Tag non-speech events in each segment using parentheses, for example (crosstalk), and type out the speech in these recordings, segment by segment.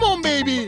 Come on baby.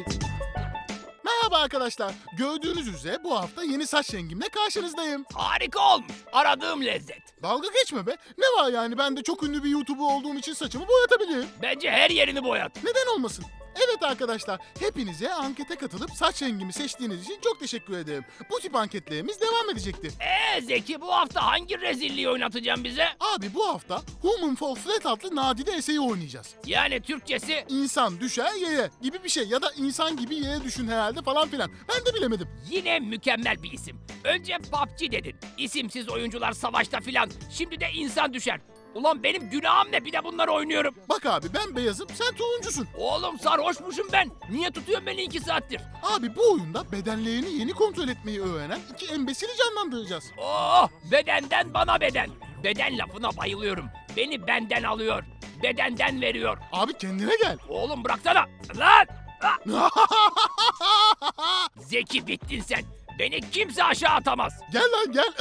Merhaba arkadaşlar. Gördüğünüz üzere bu hafta yeni saç rengimle karşınızdayım. Harika olmuş. Aradığım lezzet. Dalga geçme be. Ne var yani ben de çok ünlü bir YouTuber olduğum için saçımı boyatabilirim. Bence her yerini boyat. Neden olmasın? Evet arkadaşlar, hepinize ankete katılıp saç rengimi seçtiğiniz için çok teşekkür ederim. Bu tip anketlerimiz devam edecektir. Ee Zeki bu hafta hangi rezilliği oynatacaksın bize? Abi bu hafta Human for Flat adlı nadide eseyi oynayacağız. Yani Türkçesi İnsan düşer yere gibi bir şey ya da insan gibi yere düşün herhalde falan filan. Ben de bilemedim. yine mükemmel bir isim. Önce PUBG dedin. İsimsiz oyuncular savaşta filan. Şimdi de insan düşer. Ulan benim günahım ne bir de bunları oynuyorum. Bak abi ben beyazım sen turuncusun. Oğlum sarhoşmuşum ben. Niye tutuyorsun beni iki saattir? Abi bu oyunda bedenlerini yeni kontrol etmeyi öğrenen iki embesili canlandıracağız. Oh bedenden bana beden. Beden lafına bayılıyorum. Beni benden alıyor. Bedenden veriyor. Abi kendine gel. Oğlum bıraksana. Lan! Ah! (laughs) Zeki bittin sen. Beni kimse aşağı atamaz. gel lan gel.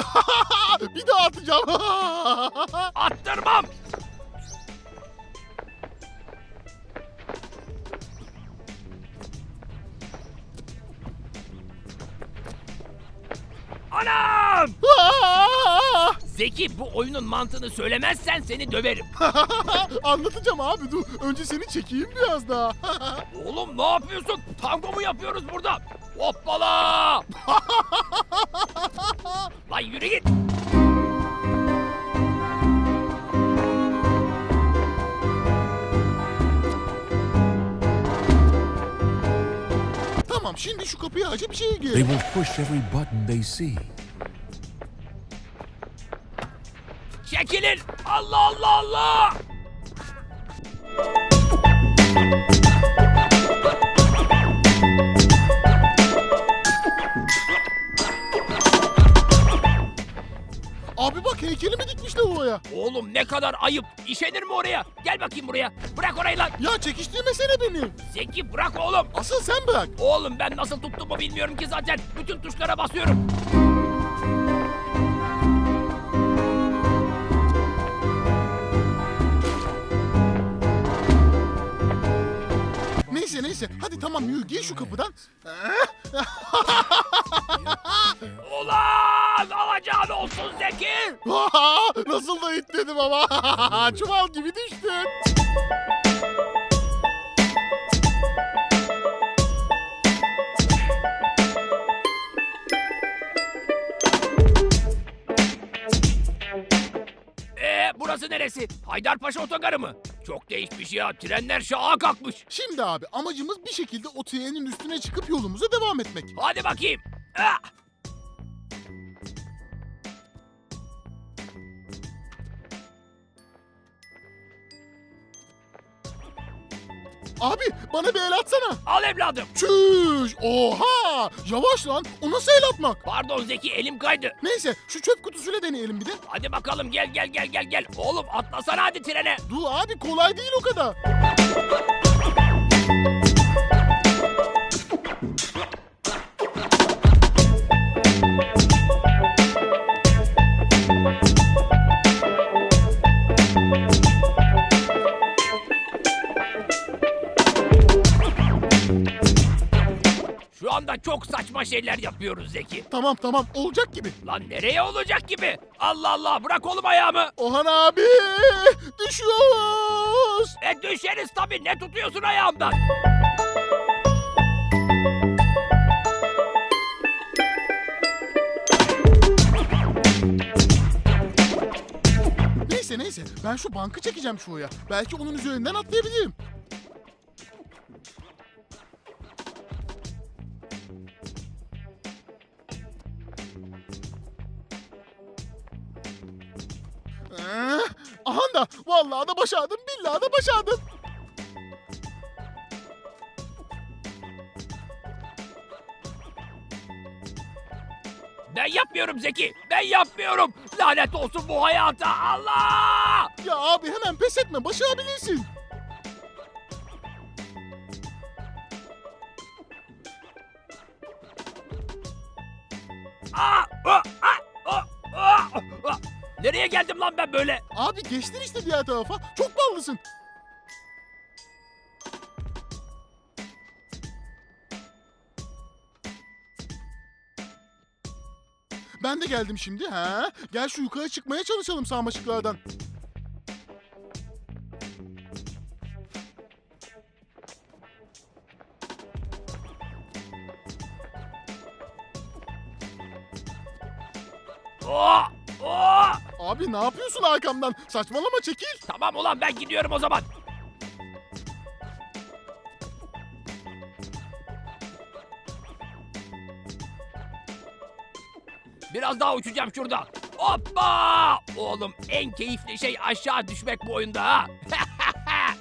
(laughs) bir daha atacağım. (laughs) Attırmam. Anam! (laughs) Zeki bu oyunun mantığını söylemezsen seni döverim. Anlatacağım abi dur. Önce seni çekeyim biraz daha. Oğlum ne yapıyorsun? Tango mu yapıyoruz burada? Hoppala! Tamam şimdi şu kapıyı açıp içeri They gir. will push every button they see. Çekilin. Allah Allah Allah. Abi bak heykelimi dikmişler oraya. Oğlum ne kadar ayıp. İşenir mi oraya? Gel bakayım buraya. Bırak orayı lan. Ya çekiştirmesene beni. Zeki bırak oğlum. Asıl sen bırak. Oğlum ben nasıl tuttuğumu bilmiyorum ki zaten. Bütün tuşlara basıyorum. Neyse neyse hadi tamam yürü gir şu kapıdan. Ulan alacağın olsun Zeki. (laughs) Nasıl da itledim ama. (laughs) Çuval gibi düştün. Ee burası neresi? Haydarpaşa otogarı mı? Çok değişmiş ya. Trenler şaha kalkmış. Şimdi abi amacımız bir şekilde o trenin üstüne çıkıp yolumuza devam etmek. Hadi bakayım. Ah! Abi bana bir el atsana. Al evladım. Çüş! Oha! Yavaş lan. O nasıl el atmak? Pardon Zeki elim kaydı. Neyse şu çöp kutusuyla deneyelim bir de. Hadi bakalım gel gel gel gel gel. Oğlum atlasana hadi trene. Dur abi kolay değil o kadar. Anda çok saçma şeyler yapıyoruz Zeki. Tamam tamam olacak gibi. Lan nereye olacak gibi? Allah Allah bırak oğlum ayağımı. Ohan abi düşüyoruz. E düşeriz tabii ne tutuyorsun ayağımdan? Neyse neyse ben şu bankı çekeceğim şuraya. Belki onun üzerinden atlayabilirim. Da vallahi da başardım billahi da başardım. Ben yapmıyorum Zeki. Ben yapmıyorum. Lanet olsun bu hayata. Allah! Ya abi hemen pes etme başarabilirsin. Aa! Ah! Ah! Ah! Ah! Nereye geldim lan ben böyle? Abi geçtin işte diğer tarafa. Çok ballısın. Ben de geldim şimdi. Ha? Gel şu yukarı çıkmaya çalışalım sarmaşıklardan. Oh! Abi ne yapıyorsun arkamdan? Saçmalama çekil. Tamam ulan ben gidiyorum o zaman. Biraz daha uçacağım şurada. Hoppa! Oğlum en keyifli şey aşağı düşmek bu oyunda ha. (laughs)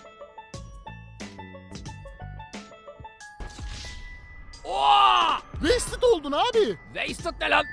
Oo! Wasted oldun abi. Wasted ne lan?